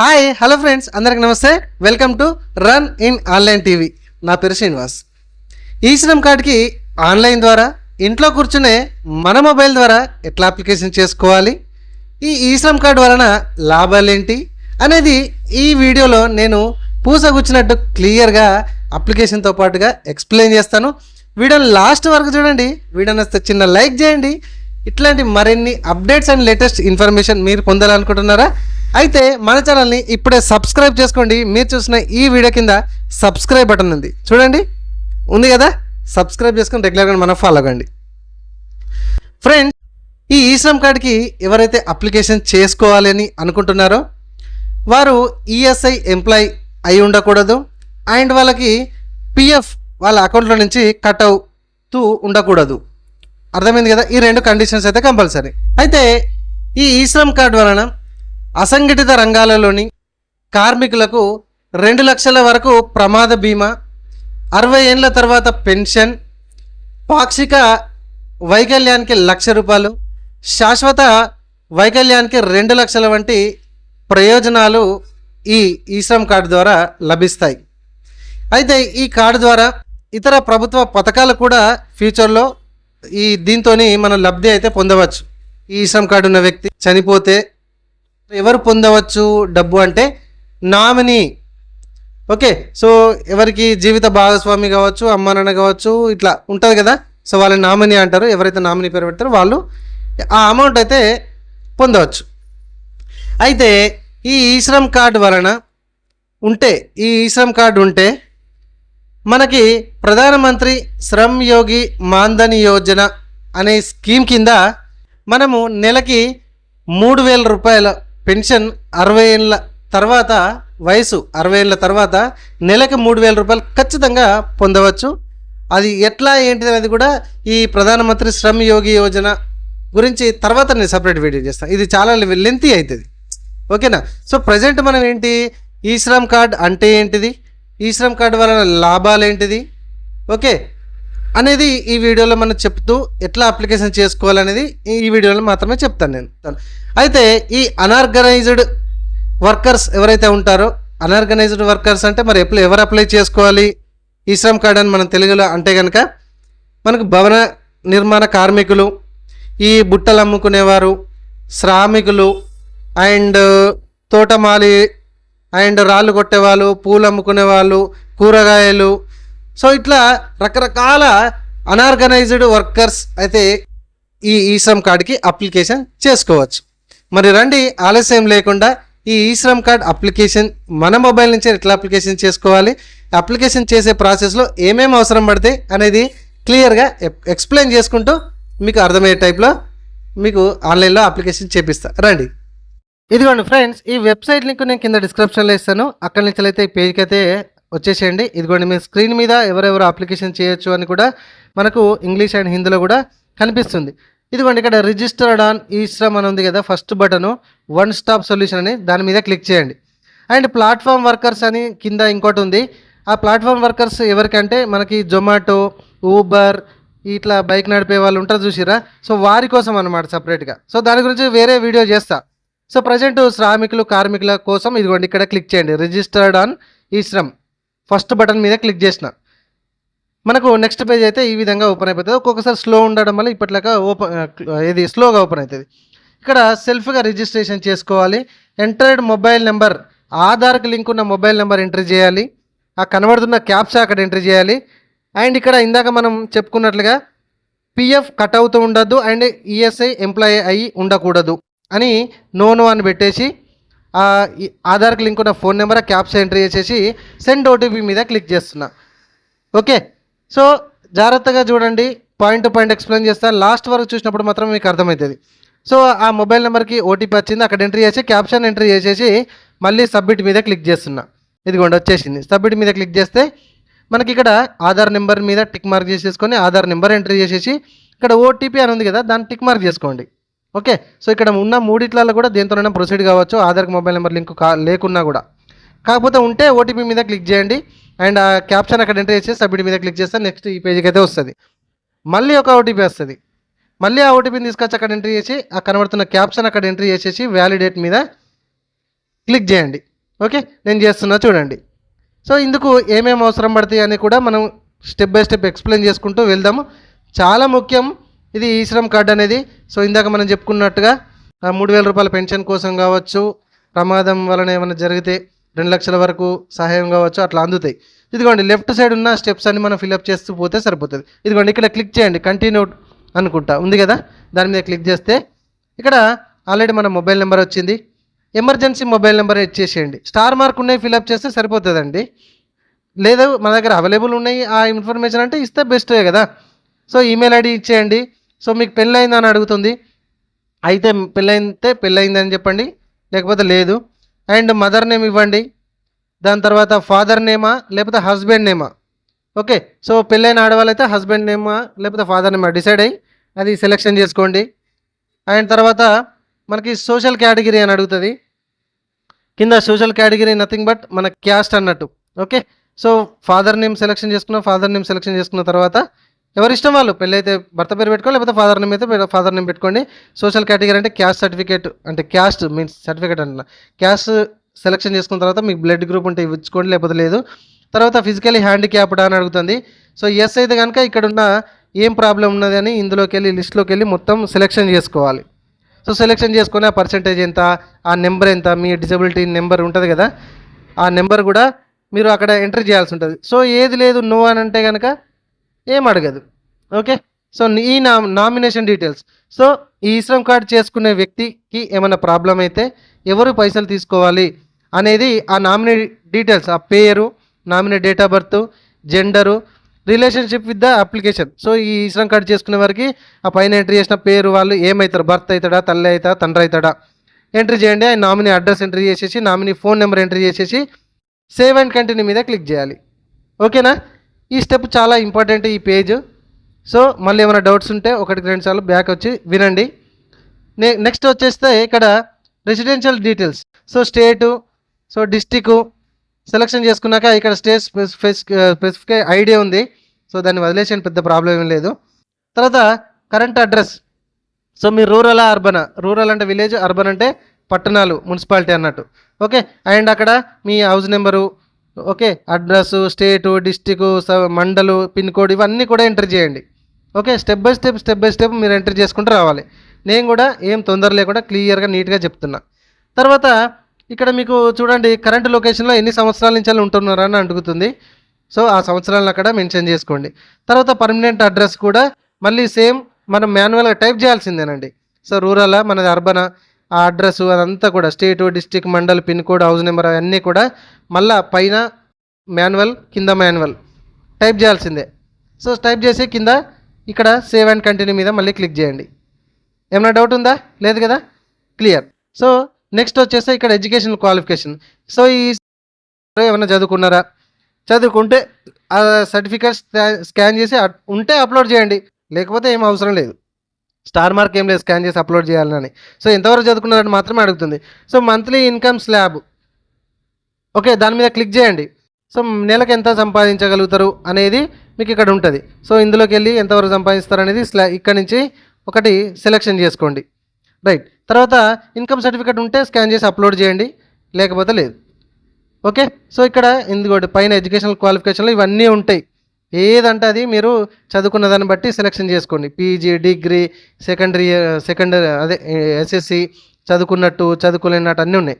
Hi hello friends అందరికి నమస్తే. Welcome to run in online TV. నా పేరు శ్రీనివాస్. ఈ శ్రమ్ కార్డ్కి ఆన్లైన్ ద్వారా ఇంట్లో కూర్చునే మన మొబైల్ ద్వారా ఎట్లా అప్లికేషన్ చేసుకోవాలి? ఈ ఈ శ్రమ్ కార్డ్ వలన లాభాలు ఏంటి? అనేది ఈ వీడియోలో నేను పూసగుచ్చినట్టు క్లియర్గా అప్లికేషన్తో పాటుగా ఎక్స్ప్లెయిన్ చేస్తాను. వీడియోని లాస్ట్ వరకు చూడండి. వీడియోని వస్తే చిన్న లైక్ చేయండి. ఇట్లాంటి మరిన్ని అప్డేట్స్ అండ్ లేటెస్ట్ ఇన్ఫర్మేషన్ మీరు పొందాలనుకుంటున్నారా? అయితే మన ఛానల్ని ఇప్పుడే సబ్స్క్రైబ్ చేసుకోండి. మీరు చూసిన ఈ వీడియో కింద సబ్స్క్రైబ్ బటన్ ఉంది. చూడండి. ఉంది కదా? సబ్స్క్రైబ్ చేసుకొని రెగ్యులర్గా మనం ఫాలో అవ్వండి ఫ్రెండ్స్ ఈ ఈ శ్రమ్ కార్డ్కి ఎవరైతే అప్లికేషన్ చేసుకోవాలని అనుకుంటున్నారో వారు ఈఎస్ఐ ఎంప్లాయ్ అయి ఉండకూడదు. అండ్ వాళ్ళకి పిఎఫ్ వాళ్ళ అకౌంట్లో నుంచి కట్ అవుతూ ఉండకూడదు. అర్థమైంది కదా? ఈ రెండు కండిషన్స్ అయితే కంపల్సరీ అయితే ఈ ఈ శ్రమ్ కార్డ్ వలన అసంఘటిత రంగాలలోని కార్మికులకు రెండు లక్షల వరకు ప్రమాద బీమా అరవై ఏళ్ళ తర్వాత పెన్షన్ పాక్షిక వైకల్యానికి లక్ష రూపాయలు శాశ్వత వైకల్యానికి రెండు లక్షల వంటి ప్రయోజనాలు ఈ ఈ శ్రమ్ కార్డు ద్వారా లభిస్తాయి. అయితే ఈ కార్డు ద్వారా ఇతర ప్రభుత్వ పథకాలు కూడా ఫ్యూచర్లో ఈ దీంతో మనం లబ్ధి అయితే పొందవచ్చు. ఈ శ్రమ్ కార్డు ఉన్న వ్యక్తి చనిపోతే ఎవరు పొందవచ్చు డబ్బు అంటే నామినీ. ఓకే సో ఎవరికి జీవిత భాగస్వామి కావచ్చు అమ్మ నాన్న కావచ్చు ఇట్లా ఉంటుంది కదా? సో వాళ్ళని నామినీ అంటారు ఎవరైతే నామినీ పేరు పెడతారో వాళ్ళు ఆ అమౌంట్ అయితే పొందవచ్చు. అయితే ఈ ఈశ్రమ్ కార్డు వలన ఉంటే ఈ ఈశ్రమ్ కార్డు ఉంటే మనకి ప్రధానమంత్రి శ్రమ్ యోగి మాన్ధన్ యోజన అనే స్కీమ్ కింద మనము నెలకి మూడు వేల రూపాయల పెన్షన్ అరవై ఏళ్ళ తర్వాత వయసు అరవై ఏళ్ళ తర్వాత నెలకి మూడు వేల రూపాయలు ఖచ్చితంగా పొందవచ్చు. అది ఎట్లా ఏంటిది అనేది కూడా ఈ ప్రధానమంత్రి శ్రమ్ యోగి యోజన గురించి తర్వాత నేను సపరేట్ వీడియో చేస్తాను ఇది చాలా లెంతీ అవుతుంది ఓకేనా? సో ప్రజెంట్ మనం ఏంటి? ఈ శ్రమ్ కార్డ్ అంటే ఏంటిది? ఈ శ్రమ్ కార్డు వలన లాభాలు ఏంటిది? ఓకే. అనేది ఈ వీడియోలో మనం చెప్తూ ఎట్లా అప్లికేషన్ చేసుకోవాలనేది ఈ వీడియోలో మాత్రమే చెప్తాను నేను. అయితే ఈ అనార్గనైజ్డ్ వర్కర్స్ ఎవరైతే ఉంటారో అనార్గనైజ్డ్ వర్కర్స్ అంటే మరి ఎప్పుడు ఎవరు అప్లై చేసుకోవాలి? ఈ శ్రమ్ కార్డ్ అని మనం తెలుగులో అంటే కనుక మనకు భవన నిర్మాణ కార్మికులు ఈ బుట్టలు అమ్ముకునేవారు శ్రామికులు అండ్ తోటమాలి అండ్ రాళ్ళు కొట్టేవాళ్ళు పూలు అమ్ముకునే వాళ్ళు కూరగాయలు సో ఇట్లా రకరకాల అనార్గనైజ్డ్ వర్కర్స్ అయితే ఈ ఈశ్రమ్ కార్డ్కి అప్లికేషన్ చేసుకోవచ్చు. మరి రండి ఆలస్యం లేకుండా ఈ ఈశ్రమ్ కార్డ్ అప్లికేషన్ మన మొబైల్ నుంచే ఎట్లా అప్లికేషన్ చేసుకోవాలి అప్లికేషన్ చేసే ప్రాసెస్లో ఏమేమి అవసరం పడతాయి అనేది క్లియర్గా ఎక్స్ప్లెయిన్ చేసుకుంటూ మీకు అర్థమయ్యే టైప్లో మీకు ఆన్లైన్లో అప్లికేషన్ చేపిస్తా. రండి. ఇదిగోండి ఫ్రెండ్స్ ఈ వెబ్సైట్ లింక్ నేను కింద డిస్క్రిప్షన్లో ఇస్తాను. అక్కడి నుంచి అయితే ఈ పేజ్కి అయితే వచ్చేసేయండి. ఇదిగోండి మీ స్క్రీన్ మీద ఎవరెవరు అప్లికేషన్ చేయొచ్చు అని కూడా మనకు ఇంగ్లీష్ అండ్ హిందీలో కూడా కనిపిస్తుంది. ఇదిగోండి ఇక్కడ రిజిస్టర్డ్ ఆన్ ఈ శ్రమ్ అని ఉంది కదా first button one stop solution అని దాని మీద క్లిక్ చేయండి. అండ్ ప్లాట్ఫామ్ వర్కర్స్ అని కింద ఇంకోటి ఉంది. ఆ ప్లాట్ఫామ్ వర్కర్స్ ఎవరికంటే మనకి జొమాటో ఊబర్ ఇట్లా బైక్ నడిపే వాళ్ళు ఉంటారు చూసిరా సో వారి కోసం అనమాట సపరేట్గా సో దాని గురించి వేరే వీడియో చేస్తా. సో ప్రజెంట్ శ్రామికులు కార్మికుల కోసం ఇదిగోండి ఇక్కడ క్లిక్ చేయండి. Registered on e Shram. First button మీద క్లిక్ చేసిన. మనకు నెక్స్ట్ పేజ్ అయితే ఈ విధంగా ఓపెన్ అయిపోతుంది. ఒక్కొక్కసారి స్లో ఉండడం వల్ల ఇప్పట్లాగా ఓపెన్ ఇది స్లోగా ఓపెన్ అవుతుంది ఇక్కడ సెల్ఫ్గా రిజిస్ట్రేషన్ చేసుకోవాలి. ఎంటర్డ్ మొబైల్ నెంబర్ ఆధార్కి లింక్ ఉన్న మొబైల్ నెంబర్ ఎంట్రీ చేయాలి. ఆ కనబడుతున్న క్యాప్సా అక్కడ ఎంట్రీ చేయాలి. అండ్ ఇక్కడ ఇందాక మనం చెప్పుకున్నట్లుగా పిఎఫ్ కట్ అవుతూ ఉండద్దు అండ్ ఈఎస్ఐ ఎంప్లాయీ అయి ఉండకూడదు అని నోను అని పెట్టేసి ఆధార్కి లింక్ ఉన్న ఫోన్ నెంబర్ క్యాప్స్ ఎంట్రీ చేసేసి సెండ్ ఓటీపీ మీద క్లిక్ చేస్తున్నా. ఓకే? సో జాగ్రత్తగా చూడండి. పాయింట్ టు పాయింట్ ఎక్స్ప్లెయిన్ చేస్తాను లాస్ట్ వరకు చూసినప్పుడు మాత్రం మీకు అర్థమవుతుంది. సో ఆ మొబైల్ నెంబర్కి ఓటీపీ వచ్చింది. అక్కడ ఎంట్రీ చేసి క్యాప్షన్ ఎంట్రీ చేసేసి మళ్ళీ సబ్మిట్ మీద క్లిక్ చేస్తున్నా. ఇదిగోండి వచ్చేసింది. సబ్మిట్ మీద క్లిక్ చేస్తే మనకి ఇక్కడ ఆధార్ నెంబర్ మీద టిక్ మార్క్ చేసేసుకొని ఆధార్ నెంబర్ ఎంట్రీ చేసేసి ఇక్కడ ఓటీపీ అని ఉంది కదా దాన్ని టిక్ మార్క్ చేసుకోండి. ఓకే సో ఇక్కడ ఉన్న మూడిట్లలో కూడా దేంతోనైనా ప్రొసీడ్ కావచ్చు ఆధార్ మొబైల్ నెంబర్ లింక్ కా లేకున్నా కూడా. కాకపోతే ఉంటే ఓటీపీ మీద క్లిక్ చేయండి అండ్ ఆ క్యాప్షన్ అక్కడ ఎంటర్ చేసి సబ్మిట్ మీద క్లిక్ చేస్తే నెక్స్ట్ ఈ పేజీకి అయితే వస్తుంది. మళ్ళీ ఒక ఓటీపీ వస్తుంది. మళ్ళీ ఆ ఓటీపీని తీసుకొచ్చి అక్కడ ఎంట్రీ చేసి ఆ కనబడుతున్న క్యాప్షన్ అక్కడ ఎంట్రీ చేసేసి వ్యాలిడేట్ మీద క్లిక్ చేయండి. ఓకే నేను చేస్తున్నా చూడండి. సో ఇందుకు ఏమేమి అవసరం పడతాయి అని కూడా మనం స్టెప్ బై స్టెప్ ఎక్స్ప్లెయిన్ చేసుకుంటూ వెళ్దాము. చాలా ముఖ్యం ఇది ఈ శ్రమ్ కార్డ్ అనేది. సో ఇందాక మనం చెప్పుకున్నట్టుగా మూడు వేల రూపాయల పెన్షన్ కోసం కావచ్చు ప్రమాదం వలన ఏమైనా జరిగితే రెండు లక్షల వరకు సహాయం కావచ్చు అట్లా అందుతాయి. ఇదిగోండి లెఫ్ట్ సైడ్ ఉన్న స్టెప్స్ అన్ని మనం ఫిల్అప్ చేస్తూ పోతే సరిపోతుంది. ఇదిగోండి ఇక్కడ క్లిక్ చేయండి కంటిన్యూ అనుకుంటా. ఉంది కదా? దాని మీద క్లిక్ చేస్తే ఇక్కడ ఆల్రెడీ మన మొబైల్ నెంబర్ వచ్చింది. ఎమర్జెన్సీ మొబైల్ నెంబర్ ఇచ్చేసేయండి స్టార్ మార్క్ ఉన్నాయి ఫిల్అప్ చేస్తే సరిపోతుందండి. లేదు మన దగ్గర అవైలబుల్ ఉన్నాయి ఆ ఇన్ఫర్మేషన్ అంటే ఇస్తే బెస్టే కదా. సో ఈమెయిల్ ఐడి ఇచ్చేయండి. సో మీకు పెళ్ళయిందా అని అడుగుతుంది. అయితే పెళ్ళైతే పెళ్ళయిందని చెప్పండి లేకపోతే లేదు. అండ్ మదర్ నేమ్ ఇవ్వండి దాని తర్వాత ఫాదర్ నేమా లేకపోతే హస్బెండ్ నేమా. ఓకే సో పెళ్ళైన ఆడవాళ్ళైతే హస్బెండ్ నేమా లేకపోతే ఫాదర్ నేమా డిసైడ్ అయ్యి అది సెలెక్షన్ చేసుకోండి. అండ్ తర్వాత మనకి సోషల్ కేటగిరీ అని అడుగుతుంది. కింద సోషల్ కేటగిరీ నథింగ్ బట్ మన క్యాస్ట్ అన్నట్టు. Okay so father name selection చేసుకున్న ఫాదర్ నేమ్ సెలెక్షన్ చేసుకున్న తర్వాత ఎవరి ఇష్టం వాళ్ళు? పెళ్ళి అయితే భర్త పేరు పెట్టుకోండి లేకపోతే ఫాదర్ నేమ్ అయితే ఫాదర్ నేమ్ పెట్టుకోండి. సోషల్ కేటగిరీ అంటే క్యాస్ట్ సర్టిఫికేట్ అంటే క్యాస్ట్ మీన్స్ సర్టిఫికేట్ అంటున్నా. క్యాస్ట్ సెలెక్షన్ చేసుకున్న తర్వాత మీకు బ్లడ్ గ్రూప్ ఉంటే ఇచ్చుకోండి లేకపోతే లేదు. తర్వాత ఫిజికలీ హ్యాండిక్యాప్డ్ అని అడుగుతుంది. సో ఎస్ అయితే కనుక ఇక్కడ ఉన్న ఏం ప్రాబ్లం ఉన్నది అని ఇందులోకి వెళ్ళి లిస్ట్లోకి వెళ్ళి మొత్తం సెలెక్షన్ చేసుకోవాలి. సో సెలెక్షన్ చేసుకునే ఆ పర్సంటేజ్ ఎంత ఆ నెంబర్ ఎంత మీ డిజబిలిటీ నెంబర్ ఉంటుంది కదా ఆ నెంబర్ కూడా మీరు అక్కడ ఎంటర్ చేయాల్సి ఉంటుంది. సో ఏది లేదు నో అని అంటే కనుక ఏం అడగదు ఓకే? సో ఈ నా నామినేషన్ డీటెయిల్స్. సో ఈ శ్రమ్ కార్డ్ చేసుకునే వ్యక్తికి ఏమైనా ప్రాబ్లం అయితే ఎవరు పైసలు తీసుకోవాలి అనేది ఆ నామినీ డీటెయిల్స్ ఆ పేరు nominee date of birth gender relationship with the application. So e Shram card చేసుకునే వారికి ఆ పైన ఎంట్రీ చేసిన పేరు వాళ్ళు ఏమవుతారు భర్త అవుతాడా తల్లి అవుతాడా తండ్రి అవుతాడా ఎంట్రీ చేయండి. ఆయన నామినీ అడ్రస్ ఎంట్రీ చేసేసి నామినీ ఫోన్ నెంబర్ ఎంట్రీ చేసేసి సేవ్ అండ్ కంటిన్యూ మీద క్లిక్ చేయాలి. ఓకేనా? ఈ స్టెప్ చాలా ఇంపార్టెంట్ ఈ పేజ్ సో మళ్ళీ ఏమైనా డౌట్స్ ఉంటే ఒకటికి రెండు సార్లు బ్యాక్ వచ్చి వినండి. నె నెక్స్ట్ వచ్చేస్తే ఇక్కడ residential details so state so district selection చేసుకున్నాక ఇక్కడ స్టేట్ స్పెసిఫిక్ స్పెసిఫిక్ ఐడియా ఉంది. సో దాన్ని వదిలేసిన పెద్ద ప్రాబ్లం ఏం లేదు. తర్వాత కరెంట్ అడ్రస్ సో మీరు రూరల్ అర్బన్ రూరల్ అంటే విలేజ్ అర్బన్ అంటే పట్టణాలు మున్సిపాలిటీ అన్నట్టు. ఓకే అండ్ అక్కడ మీ house number okay address state district mandal pin code ఇవన్నీ కూడా ఎంటర్ చేయండి. Okay step by step step by step మీరు ఎంటర్ చేసుకుంటూ రావాలి. నేను కూడా ఏం తొందర లేకుండా క్లియర్గా నీట్గా చెప్తున్నా. తర్వాత ఇక్కడ మీకు చూడండి కరెంట్ లొకేషన్లో ఎన్ని సంవత్సరాల నుంచి ఉంటున్నారని అడుగుతుంది. సో ఆ సంవత్సరాలను అక్కడ మెన్షన్ చేసుకోండి. తర్వాత పర్మనెంట్ అడ్రస్ కూడా మళ్ళీ సేమ్ మనం మాన్యువల్గా టైప్ చేయాల్సిందేనండి. సో రూరలా మనది అర్బనా ఆ అడ్రస్ అదంతా కూడా state district mandal pin code house number అవన్నీ కూడా మళ్ళా పైన మాన్యువల్ కింద మాన్యువల్ టైప్ చేయాల్సిందే. సో టైప్ చేసి కింద ఇక్కడ సేవ్ అండ్ కంటిన్యూ మీద మళ్ళీ క్లిక్ చేయండి. ఏమైనా డౌట్ ఉందా? లేదు కదా? క్లియర్ సో నెక్స్ట్ వచ్చేస్తే ఇక్కడ ఎడ్యుకేషన్ క్వాలిఫికేషన్. సో ఈ ఏమైనా చదువుకున్నారా? చదువుకుంటే ఆ సర్టిఫికేట్ స్కాన్ చేసి ఉంటే అప్లోడ్ చేయండి. లేకపోతే ఏం అవసరం లేదు. స్టార్ మార్క్ ఏం లేదు స్కాన్ చేసి అప్లోడ్ చేయాలని. సో ఎంతవరకు చదువుకున్నారని మాత్రమే అడుగుతుంది. So monthly income slab. Okay దాని మీద క్లిక్ చేయండి. సో నెలకు ఎంత సంపాదించగలుగుతారు అనేది మీకు ఇక్కడ ఉంటుంది. సో ఇందులోకి వెళ్ళి ఎంతవరకు సంపాదిస్తారు అనేది స్లా ఇక్కడ నుంచి ఒకటి సెలెక్షన్ చేసుకోండి. రైట్. తర్వాత ఇన్కమ్ సర్టిఫికేట్ ఉంటే స్కాన్ చేసి అప్లోడ్ చేయండి. లేకపోతే లేదు. ఓకే? సో ఇక్కడ ఇందుకోటి పైన ఎడ్యుకేషనల్ క్వాలిఫికేషన్లు ఇవన్నీ ఉంటాయి. ఏదంటే అది మీరు చదువుకున్న దాన్ని బట్టి సెలెక్షన్ చేసుకోండి. పీజీ డిగ్రీ సెకండరీ సెకండరీ అదే ఎస్ఎస్సి చదువుకున్నట్టు చదువుకోలేనట్టు అన్నీ ఉన్నాయి.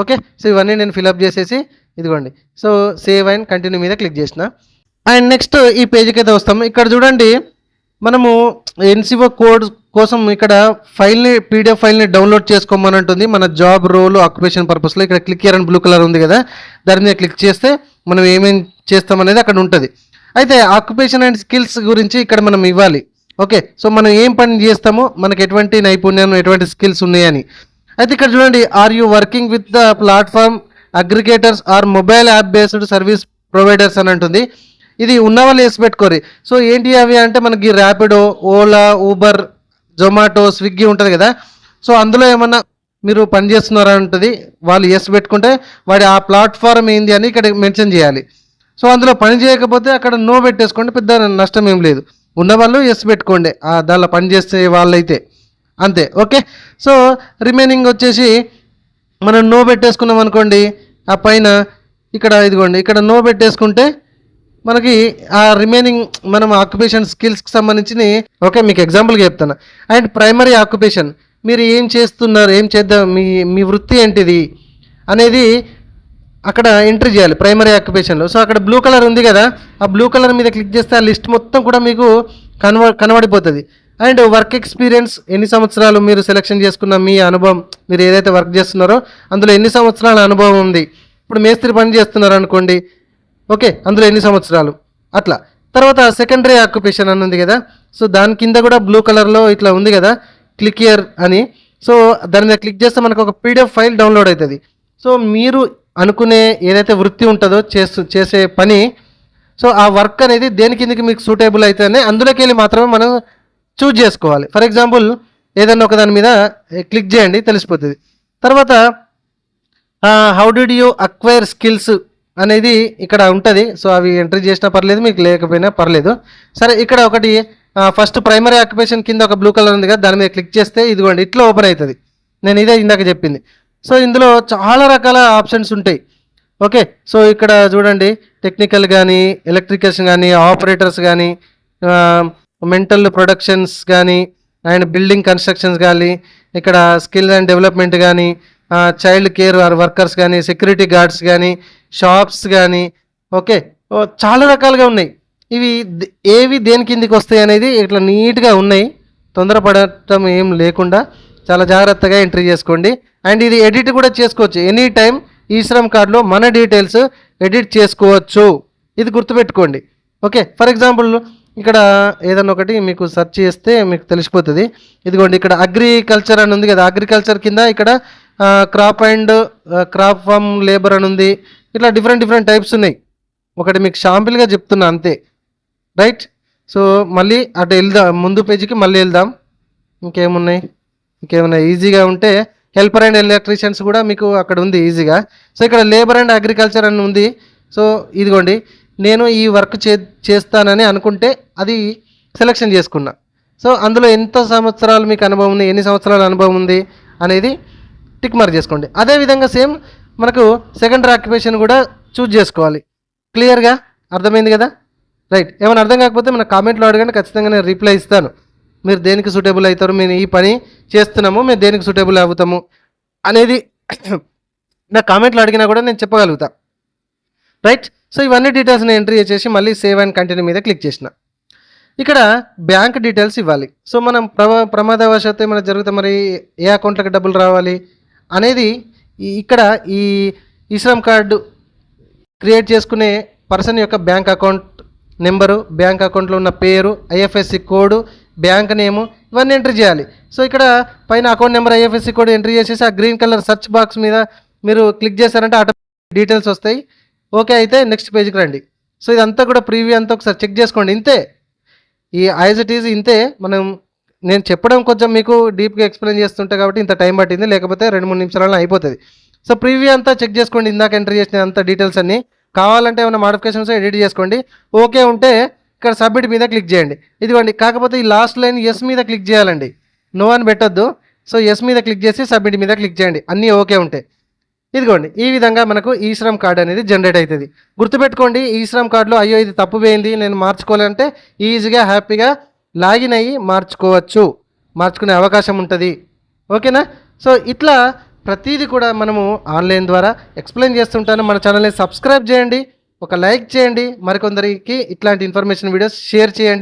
ఓకే సో ఇవన్నీ నేను ఫిలప్ చేసేసి ఇదిగోండి. సో సేవ్ అండ్ కంటిన్యూ మీద క్లిక్ చేసిన. అండ్ నెక్స్ట్ ఈ పేజీకి అయితే వస్తాము ఇక్కడ చూడండి మనము ఎన్సిఓ కోడ్ కోసం ఇక్కడ ఫైల్ని పీడిఎఫ్ ఫైల్ని డౌన్లోడ్ చేసుకోమని ఉంటుంది మన జాబ్ రోల్ ఆక్యుపేషన్ పర్పస్లో ఇక్కడ క్లిక్ ఇయర్ బ్లూ కలర్ ఉంది కదా. దాని మీద క్లిక్ చేస్తే మనం ఏమేం చేస్తామనేది అక్కడ ఉంటుంది. అయితే ఆక్యుపేషన్ అండ్ స్కిల్స్ గురించి ఇక్కడ మనం ఇవ్వాలి. ఓకే సో మనం ఏం పని చేస్తామో మనకు ఎటువంటి నైపుణ్యం ఎటువంటి స్కిల్స్ ఉన్నాయని. అయితే ఇక్కడ చూడండి are you working with the platform aggregators are mobile app based service providers అని అంటుంది. ఇది ఉన్న వాళ్ళు వేసి పెట్టుకోరు. సో ఏంటి అవి అంటే మనకి ర్యాపిడో ఓలా ఊబర్ జొమాటో స్విగ్గీ ఉంటుంది కదా. సో అందులో ఏమన్నా మీరు పనిచేస్తున్నారా ఉంటుంది వాళ్ళు ఎస్ పెట్టుకుంటే వాడి ఆ ప్లాట్ఫామ్ ఏంది అని ఇక్కడ మెన్షన్ చేయాలి. సో అందులో పని చేయకపోతే అక్కడ నో పెట్టేసుకోండి పెద్ద నష్టం ఏం లేదు. ఉన్నవాళ్ళు ఎస్ పెట్టుకోండి ఆ దానిలో పని చేసే వాళ్ళైతే. అంతే ఓకే? సో రిమైనింగ్ వచ్చేసి మనం నో పెట్టేసుకున్నాం అనుకోండి ఆ పైన ఇక్కడ ఇదిగోండి ఇక్కడ నో పెట్టేసుకుంటే మనకి ఆ రిమైనింగ్ మనం ఆక్యుపేషన్ స్కిల్స్కి సంబంధించి ఓకే మీకు ఎగ్జాంపుల్గా చెప్తాను అండ్ ప్రైమరీ ఆక్యుపేషన్ మీరు ఏం చేస్తున్నారు ఏం చేద్దాం మీ మీ వృత్తి ఏంటిది అనేది అక్కడ ఎంట్రీ చేయాలి ప్రైమరీ ఆక్యుపేషన్లో సో అక్కడ బ్లూ కలర్ ఉంది కదా ఆ బ్లూ కలర్ మీద క్లిక్ చేస్తే ఆ లిస్ట్ మొత్తం కూడా మీకు కనవ కనబడిపోతుంది. అండ్ వర్క్ ఎక్స్పీరియన్స్ ఎన్ని సంవత్సరాలు మీరు సెలెక్షన్ చేసుకున్న మీ అనుభవం మీరు ఏదైతే వర్క్ చేస్తున్నారో అందులో ఎన్ని సంవత్సరాల అనుభవం ఉంది. ఇప్పుడు మేస్త్రి పని చేస్తున్నారు అనుకోండి ఓకే అందులో ఎన్ని సంవత్సరాలు? అట్లా. తర్వాత సెకండరీ ఆక్యుపేషన్ అని ఉంది కదా సో దాని కింద కూడా బ్లూ కలర్లో ఇట్లా ఉంది కదా క్లిక్ ఇయర్ అని. సో దాని మీద క్లిక్ చేస్తే మనకు ఒక పీడిఎఫ్ ఫైల్ డౌన్లోడ్ అవుతుంది. సో మీరు అనుకునే ఏదైతే వృత్తి ఉంటుందో చేస్తూ చేసే పని సో ఆ వర్క్ అనేది దేని కిందకి మీకు సూటబుల్ అయితేనే అందులోకి వెళ్ళి మాత్రమే మనం చూజ్ చేసుకోవాలి. ఫర్ ఎగ్జాంపుల్ ఏదైనా ఒక దాని మీద క్లిక్ చేయండి తెలిసిపోతుంది. తర్వాత how did you acquire skills అనేది ఇక్కడ ఉంటుంది. సో అవి ఎంట్రీ చేసినా పర్లేదు మీకు లేకపోయినా పర్లేదు. సరే ఇక్కడ ఒకటి ఫస్ట్ ప్రైమరీ ఆక్యుపేషన్ కింద ఒక బ్లూ కలర్ ఉంది కదా దాని మీద క్లిక్ చేస్తే ఇదిగోండి ఇట్లా ఓపెన్ అవుతుంది. నేను ఇదే ఇందాక చెప్పింది. సో ఇందులో చాలా రకాల ఆప్షన్స్ ఉంటాయి. ఓకే సో ఇక్కడ చూడండి టెక్నికల్ కానీ ఎలక్ట్రికల్స్ కానీ ఆపరేటర్స్ కానీ మెంటల్ ప్రొడక్షన్స్ కానీ అండ్ బిల్డింగ్ కన్స్ట్రక్షన్స్ కానీ ఇక్కడ స్కిల్ అండ్ డెవలప్మెంట్ కానీ చైల్డ్ కేర్ వర్కర్స్ కానీ సెక్యూరిటీ గార్డ్స్ కానీ షాప్స్ కానీ ఓకే చాలా రకాలుగా ఉన్నాయి. ఇవి ఏవి దేని కిందికి వస్తాయి అనేది ఇట్లా నీట్గా ఉన్నాయి. తొందరపడటం ఏం లేకుండా చాలా జాగ్రత్తగా ఎంట్రీ చేసుకోండి. అండ్ ఇది ఎడిట్ కూడా చేసుకోవచ్చు. ఎనీ టైం ఈ శ్రమ్ కార్డులో మన డీటెయిల్స్ ఎడిట్ చేసుకోవచ్చు. ఇది గుర్తుపెట్టుకోండి. ఓకే ఫర్ ఎగ్జాంపుల్ ఇక్కడ ఏదన్నా ఒకటి మీకు సెర్చ్ చేస్తే మీకు తెలిసిపోతుంది. ఇదిగోండి ఇక్కడ అగ్రికల్చర్ అని ఉంది కదా. అగ్రికల్చర్ కింద ఇక్కడ crop and crop farm labour అని ఉంది. ఇట్లా డిఫరెంట్ డిఫరెంట్ టైప్స్ ఉన్నాయి. ఒకటి మీకు షాంపిల్గా చెప్తున్నా అంతే. రైట్ సో మళ్ళీ అటు వెళ్దాం. ముందు పేజీకి మళ్ళీ వెళ్దాం. ఇంకేమున్నాయి? ఇంకేమైనా ఈజీగా ఉంటే హెల్పర్ అండ్ ఎలక్ట్రీషియన్స్ కూడా మీకు అక్కడ ఉంది ఈజీగా సో ఇక్కడ లేబర్ అండ్ అగ్రికల్చర్ అని ఉంది. సో ఇదిగోండి నేను ఈ వర్క్ చే చేస్తానని అనుకుంటే అది సెలెక్షన్ చేసుకున్నా. సో అందులో ఎంత సంవత్సరాలు మీకు అనుభవం ఉంది ఎన్ని సంవత్సరాల అనుభవం ఉంది అనేది టిక్ మార్క్ చేసుకోండి. అదేవిధంగా సేమ్ మనకు సెకండ్ ఆక్యుపేషన్ కూడా చూజ్ చేసుకోవాలి. క్లియర్గా అర్థమైంది కదా? రైట్ ఏమైనా అర్థం కాకపోతే మన కామెంట్లో అడగండి ఖచ్చితంగా నేను రిప్లై ఇస్తాను. మీరు దేనికి సూటబుల్ అవుతారు? మేము ఈ పని చేస్తున్నాము మేము దేనికి సూటబుల్ అవుతాము? అనేది నా కామెంట్లో అడిగినా కూడా నేను చెప్పగలుగుతా. రైట్ సో ఇవన్నీ డీటెయిల్స్ నేను ఎంట్రీ చేసి మళ్ళీ సేవ్ అండ్ కంటిన్యూ మీద క్లిక్ చేసిన. ఇక్కడ బ్యాంక్ డీటెయిల్స్ ఇవ్వాలి. సో మనం ప్రమా ప్రమాదవశాత్తు ఏమైనా జరిగితే మరి ఏ అకౌంట్లకు డబ్బులు రావాలి అనేది ఇక్కడ ఈ ఈశ్రమ్ కార్డు క్రియేట్ చేసుకునే పర్సన్ యొక్క బ్యాంక్ అకౌంట్ నెంబరు బ్యాంక్ అకౌంట్లో ఉన్న పేరు ఐఎఫ్ఎస్సి కోడ్ బ్యాంక్ నేము ఇవన్నీ ఎంట్రీ చేయాలి. సో ఇక్కడ పైన account number IFSC code entry చేసేసి ఆ గ్రీన్ కలర్ సెర్చ్ బాక్స్ మీద మీరు క్లిక్ చేశారంటే ఆటో డీటెయిల్స్ వస్తాయి. ఓకే అయితే నెక్స్ట్ పేజ్కి రండి. సో ఇదంతా కూడా ప్రీవ్యూ అంతా ఒకసారి చెక్ చేసుకోండి. ఇంతే. ఈ యాజ్ ఇట్ ఈజ్ ఇంతే. మనం నేను చెప్పడం కొంచెం మీకు డీప్గా ఎక్స్ప్లెయిన్ చేస్తుంటే కాబట్టి ఇంత టైం పట్టింది. లేకపోతే రెండు మూడు నిమిషాలలో అయిపోతుంది. సో ప్రీవ్యూ అంతా చెక్ చేసుకోండి. ఇందాక ఎంట్రీ చేసిన అంత డీటెయిల్స్ అన్ని. కావాలంటే ఏమైనా మాడిఫికేషన్స్ ఎడిట్ చేసుకోండి. ఓకే ఉంటే ఇక్కడ సబ్మిట్ మీద క్లిక్ చేయండి. ఇదిగోండి కాకపోతే ఈ లాస్ట్ లైన్ ఎస్ మీద క్లిక్ చేయాలండి. నో అని పెట్టొద్దు. సో ఎస్ మీద క్లిక్ చేసి సబ్మిట్ మీద క్లిక్ చేయండి. అన్నీ ఓకే ఉంటాయి ఇదిగోండి ఈ విధంగా మనకు ఈ శ్రమ్ కార్డ్ అనేది జనరేట్ అవుతుంది. గుర్తుపెట్టుకోండి ఈ శ్రమ్ కార్డులో అయ్యో ఇది తప్పు పోయింది నేను మార్చుకోవాలంటే ఈజీగా హ్యాపీగా లాగిన్ అయ్యి మార్చుకోవచ్చు. మార్చుకునే అవకాశం ఉంటుంది. ఓకేనా? సో ఇట్లా ప్రతిదీ కూడా మనము ఆన్లైన్ ద్వారా ఎక్స్ప్లెయిన్ చేస్తుంటాను. మన ఛానల్ని సబ్స్క్రైబ్ చేయండి. ఒక లైక్ చేయండి. మరికొందరికి ఇట్లాంటి ఇన్ఫర్మేషన్ వీడియోస్ షేర్ చేయండి.